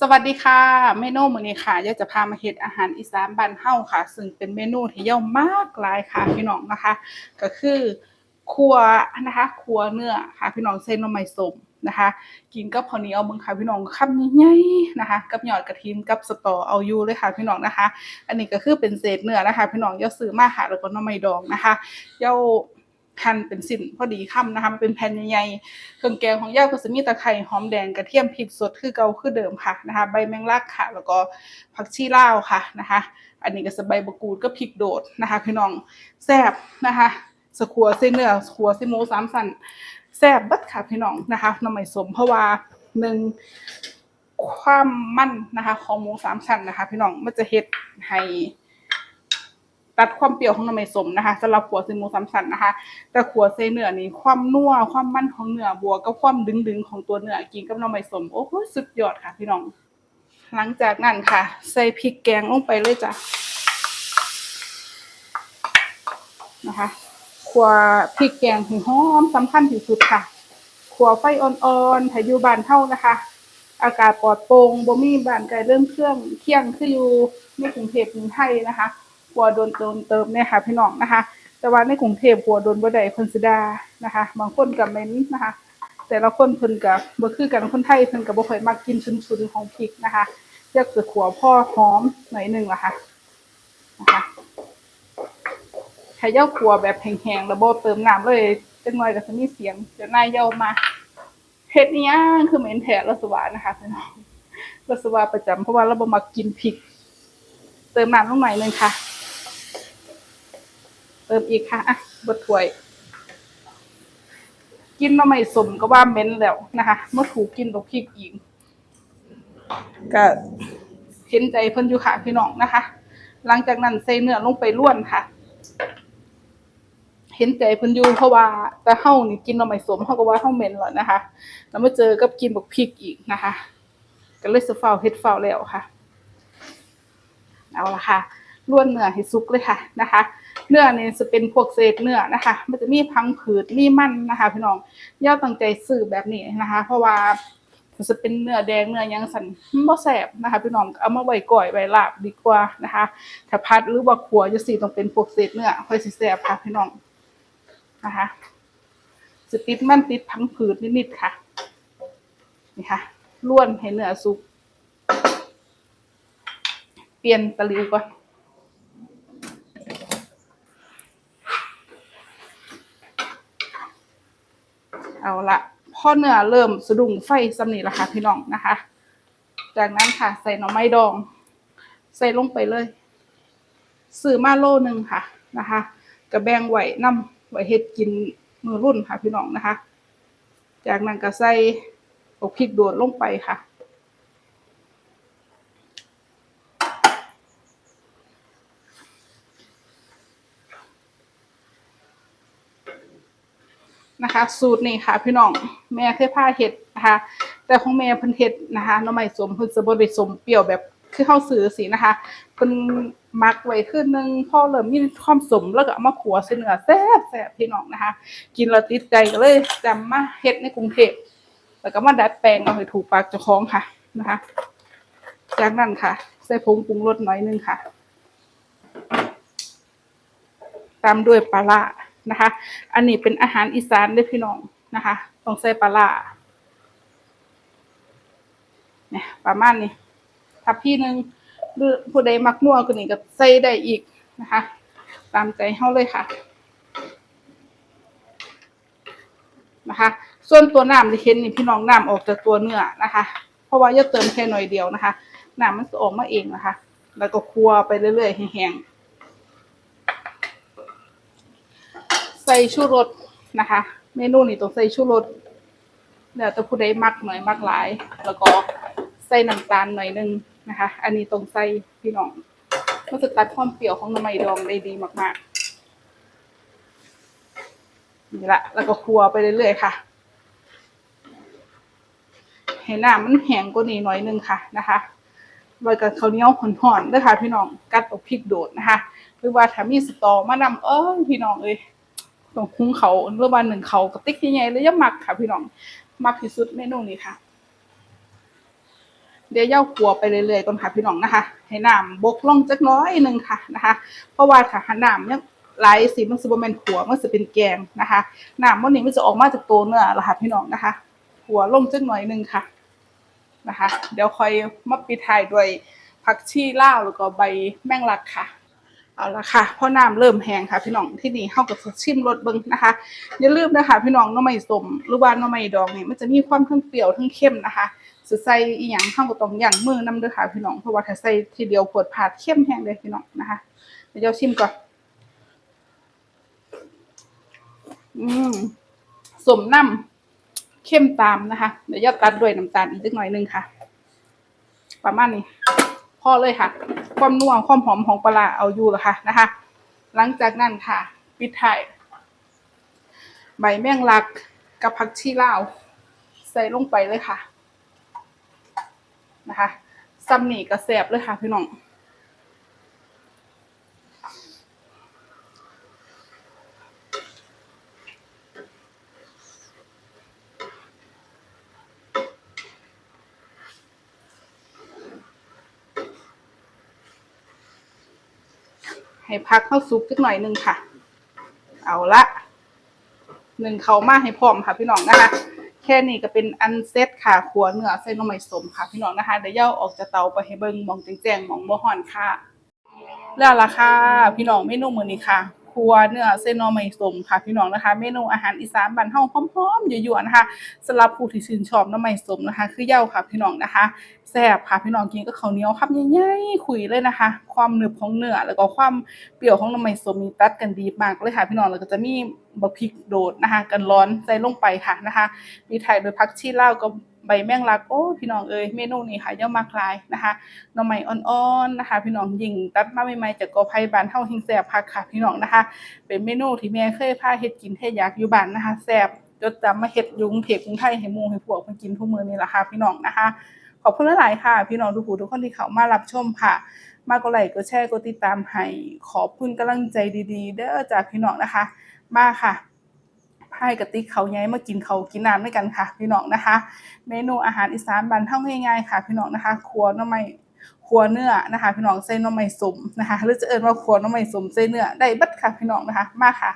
สวัสดีค่ะ เมนูมื้อนี้ค่ะอยาจะพามาเฮ็ดอาหารอีสานบ้านเฮาค่ะ ซึ่งเป็นเมนูที่ยอมมากหลายค่ะพี่น้องนะคะ ก็คือคั่วนะคะคั่วเนื้อค่ะพี่น้องใส่หน่อไม้ส้มนะคะ กินกับข้าวเหนียวเบิ่งค่ะพี่น้องคำใหญ่ๆนะคะ กับยอดกระถินกับสตอเอาอยู่เลยค่ะพี่น้องนะคะ อันนี้ก็คือเป็นเศษเนื้อนะคะ พี่น้องย่าซื้อมาค่ะแล้วก็น่อไม้ดองนะคะย่า หั่นเป็นสิ้นพอดีค่ำนะคะมันเป็นแผ่นใหญ่ๆเครื่องแกงของย่าก็จะมีตะไคร้หอมแดงกระเทียมพริกสดคือเก่าคือเดิมค่ะนะคะใบแมงลักค่ะ แล้วก็ผักชีลาวค่ะนะคะ อันนี้ก็จะใบมะกรูดก็พริกโดดนะคะพี่น้องแซ่บนะคะสะขัวเส้นเนื้อสขัวเส้นหมูสามสันแซ่บบัดค่ะพี่น้องนะคะน้ำใหม่สมเพราะว่าหนึ่งความมั่นนะคะ ของหมูสามชั้นนะคะ พี่น้องมันจะเฮ็ดให้ ตัดความเปรี้ยวของหน้ำมันสมนะคะสำหรับขัวซีหมูสามชั้นนะคะ แต่ขัวเซเนื้อนี่ความนัวความมันของเนื้อบวกกับความดึงดึงๆของตัวเนื้อกินกับหน้ำมันสมโอ้โหสุดยอดค่ะพี่น้อง หลังจากนั้นค่ะ ใส่พริกแกงลงไปเลยจ้ะนะคะขัวพริกแกงให้หอมสำคัญที่สุดค่ะขัวไฟอ่อนๆถ้าอยู่บ้านเฮานะคะ อากาศปลอดโปร่งบ่มีบ้านไกลเรื่องเครื่องเคียงคืออยู่ในกรุงเทพกรุงไทยนะคะ กลัวโดนโดนเติมเนี่ยค่ะพี่น้องนะคะ แต่ว่าในกรุงเทพกลัวโดนบ่ได้เพิ่นสิดานะคะ บางคนก็เม็นนะคะ แต่ละคนเพิ่นก็บ่คือกันคนไทยเพิ่นก็บ่ค่อยมักกินชุนๆของพริกนะคะอยากจะขัวพ่อหอมหน่อยหนึงล่ะค่ะนะคะถ้าเย้าขัวแบบแห้งๆแล้วบ่เติมน้ำเลยจักหน่อยก็จะมีเสียงเดี๋ยวนายเย้ามาเฮ็ดอีหยังคือเหม็นแท้รสวานะคะพี่น้องรสวาประจำเพราะว่าเราบ่มักกินพริก เติมน้ำลงหน่อยหนึงค่ะ ติมอีกค่ะอะบดถ้วย กินมาไม่สมก็ว่าเหม็นแล้วนะคะเมื่อถูกกินกับพริกอีกก็เห็นใจเพิ่นอยู่ค่ะพี่น้องนะคะ หลังจากนั้นใส่เนื้อลงไปล้วนค่ะ เห็นใจเพิ่นอยู่เพราะว่าแต่เฮานี่กินเราไม่สมเฮาก็ว่าเฮาเหม็นแล้วนะคะ แล้วมาเจอกับกินบักพริกอีกนะคะ ก็เลยสิฟ้าเฮ็ดฟ้าแล้วค่ะ เอาละค่ะ ล้วนเนื้อให้สุกเลยค่ะนะคะ เนื้อเนี่ยจะเป็นพวกเศษเนื้อนะคะ มันจะมีพังผืดมีมันนะคะ พี่น้องย่าตั้งใจซื้อแบบนี้นะคะ เพราะว่าจะเป็นเนื้อแดงเนื้อยังสันบ่แสบนะคะ พี่น้องเอามาไว้ก่อยไว้ลาบดีกว่านะคะ ถ้าพัดหรือว่าขัวจะสีต้องเป็นพวกเศษเนื้อค่อยสิแสบค่ะพี่น้องนะคะจะติดมันติดพังผืดนิดๆค่ะนี่ค่ะล้วนให้เนื้อสุก เปลี่ยนตะลิวก่อน เอาละพ่อเนื้อเริ่มสะดุ้งไฟสำนีแล้วค่ะพี่น้องนะคะ จากนั้นค่ะใส่หน่อไม้ดอง ใส่ลงไปเลยซื้อมาโลหนึ่งค่ะนะคะกระแบงไหวน้ำไหวเห็ดกินมือรุ่นค่ะพี่น้องนะคะ จากนั้นก็ใส่อกพริกโดดลงไปค่ะ นะคะ สูตรนี้ค่ะ พี่น้องแม่เคยพาเห็ดนะคะ แต่ของแม่เพิ่นเฮ็ดนะคะน้ำใหม่สมเพิ่นจะบ่ได้สมเปรี้ยวแบบคือเฮาซื้อสินะคะเพิ่นมักไว้คืนนึงพอเริ่มมีความสมแล้วก็เอามาขัวใส่เนื้อแซ่บแซ่บพี่น้องนะคะ กินแล้วติดใจก็เลยจำมาเฮ็ดในกรุงเทพแล้วก็มาดัดแปลงเอาให้ถูกปากเจ้าของค่ะนะคะ จากนั้นค่ะ ใส่ผงปรุงรสหน่อยนึงค่ะ ตามด้วยปลาร้า นะคะ อันนี้เป็นอาหารอีสานเด้พี่น้องนะคะต้องใส่ปลาร้าเนี่ยประมาณนี้ถ้าพี่นึงหรือผู้ใดมักนัวก็นี่ก็ใส่ได้อีกนะคะ ตามใจเฮาเลยค่ะนะคะ ส่วนตัวน้ำที่เห็นนี่พี่น้องน้ำออกจากตัวเนื้อนะคะ เพราะว่าอย่าเติมแค่หน่อยเดียวนะคะน้ำมันจะออกมาเองนะคะ แล้วก็คั่วไปเรื่อยๆแห้งใส่ชูรสนะคะ เมนูนี้ต้องใส่ชูรสแล้วแต่ผู้ใดมักหน่อยมักหลาย แล้วก็ใส่น้ำตาลหน่อยนึงนะคะ อันนี้ต้องใส่พี่น้องมันจะตัดความเปรี้ยวของน้ำมันดองได้ดีมากๆนี่ละแล้วก็คั่วไปเรื่อยๆค่ะให้น้ำมันแห้งกว่านี้หน่อยนึงค่ะนะคะแล้วก็ข้าวเหนียวห่อนๆด้วยค่ะพี่น้องกัดอาพริกโดดนะคะ หรือว่าถ้ามีสตอมานำเอ้ยพี่น้องเอ้ย ต้องคุ้งเขาหรือว่าหนึ่งเขากระติกใหญ่ๆเลยอยังมักค่ะพี่น้องมักที่สุดเมนูนี้ค่ะ เดี๋ยวย่าขัวไปเรื่อยๆก่อนค่ะพี่น้องนะคะ ให้น้ำบกลงจักน้อยหนึ่งค่ะนะคะ เพราะว่าถ้าหาน้ำยังไหลสีมันสิบ่แมนขัวมันสิเป็นแกงนะคะน้ำมันนี้มันจะออกมาจากตัวเนื้อละค่ะพี่น้องนะคะขัวลงจักน่อยหนึ่งค่ะนะคะ เดี๋ยวค่อยมาปิดท้ายด้วยผักชีลาวแล้วก็ใบแมงลักค่ะ เอาละค่ะพ่อน้ำเริ่มแห้งค่ะ พี่น้องที่นี่เข้ากับชิมรสเบิ้งนะคะอย่าลืมนะคะพี่น้องน้ำไม่สมหรือว่าน้ำไม่ดองเนี่ยมันจะมีความทั้งเปรี้ยวทั้งเค็มนะคะสิใส่อีหยังเข้ากับตรงอย่างมือน้ำเด้อค่ะพี่น้องเพราะว่าถ้าใส่ทีเดียวปวดผาดเข้มแห้งเลยพี่น้องนะคะเดี๋ยวชิมก่อนอืมสมน้ำเข้มตามนะคะ เดี๋ยวจะตัดด้วยน้ำตาลอีกหน่อยหนึงค่ะ ประมาณนี้ พอเลยค่ะ ความนัวความหอมของปลาเอาอยู่แล้วค่ะนะคะ หลังจากนั้นค่ะปิดท้ายใบแมงลักกับผักชีลาว ใส่ลงไปเลยค่ะ นะคะซัมนี่ก็แสบเลยค่ะพี่น้อง ให้พักเข้าซุปสักหน่อยหนึงค่ะ เอาละหนึ่งเขามาให้พร้อมค่ะพี่น้องนะคะ แค่นี้ก็เป็นอันเซตค่ะขัวเนื้อเส้นนมไม่สมค่ะพี่น้องนะคะเดี๋ยวย่าออกจากเตาไปให้เบิ้งมองแจ้งๆมองบ่ฮ้อนค่ะ แล้วล่ะค่ะ พี่น้องเมนูมื้อนี้ค่ะ ครัวเนื้อเส้นนอไม้สมค่ะพี่น้องนะคะ เมนูอาหารอีสานบ้านเฮาหอมๆยั่ๆนะคะสำหรับผู้ที่ชื่นชอบน้ำไม้สมนะคะ คือเหย้าค่ะพี่น้องนะคะแซ่บค่ะพี่น้องกินกับข้าวเหนียวคำใหญ่ๆคุยเลยนะคะ ความหนึบของเนื้อแล้วก็ความเปรี้ยวของน้ำไม้สมนี่ตัดกันดีมากเลยค่ะพี่น้องแล้วก็จะมีบักพริกโดดนะคะ กันร้อนใส่ลงไปค่ะนะคะ มีไทยโดยผักชีลาวกับ ใบแมงลักโอ้พี่น้องเอ้ยเมนูนี้ค่ะย่อมากหลายนะคะหน่อไม้อ่อนๆนะคะ พี่น้องยิงตัดมาใหม่ๆจากกอไผ่บ้านเฮาหิงแซ่บคักค่ะพี่น้องนะคะ เป็นเมนูที่แม่เคยพาเฮ็ดกินให้อยากอยู่บ้านนะคะแซ่บจดจำมาเฮ็ดยุงเผ็ดกรุงไทยให้หมู่ให้พวกเพิ่นกินทุกมื้อนี่ล่ะค่ะพี่น้องนะคะขอบคุณหลายๆค่ะ พี่น้องทุกผู้ทุกคนที่เข้ามารับชมค่ะ มากกดไลค์กดแชร์กดติดตามให้ขอบคุณกำลังใจดีๆ เด้อจากพี่น้องนะคะ มาค่ะ พายกะติกเขาวใหญ่มากินเขากินน้ำด้วยกันค่ะ พี่น้องนะคะ เมนูอาหารอีสานบันเท่าง่ายๆค่ะ พี่น้องนะคะ ครัวน้ำไม้ครัวเนื้อนะคะ พี่น้องใส่หน้ำไม้สมนะคะ หรือจะเอิญว่าครัวน้ำไม้สมใส่เนื้อได้บัดค่ะพี่น้องนะคะ มาค่ะ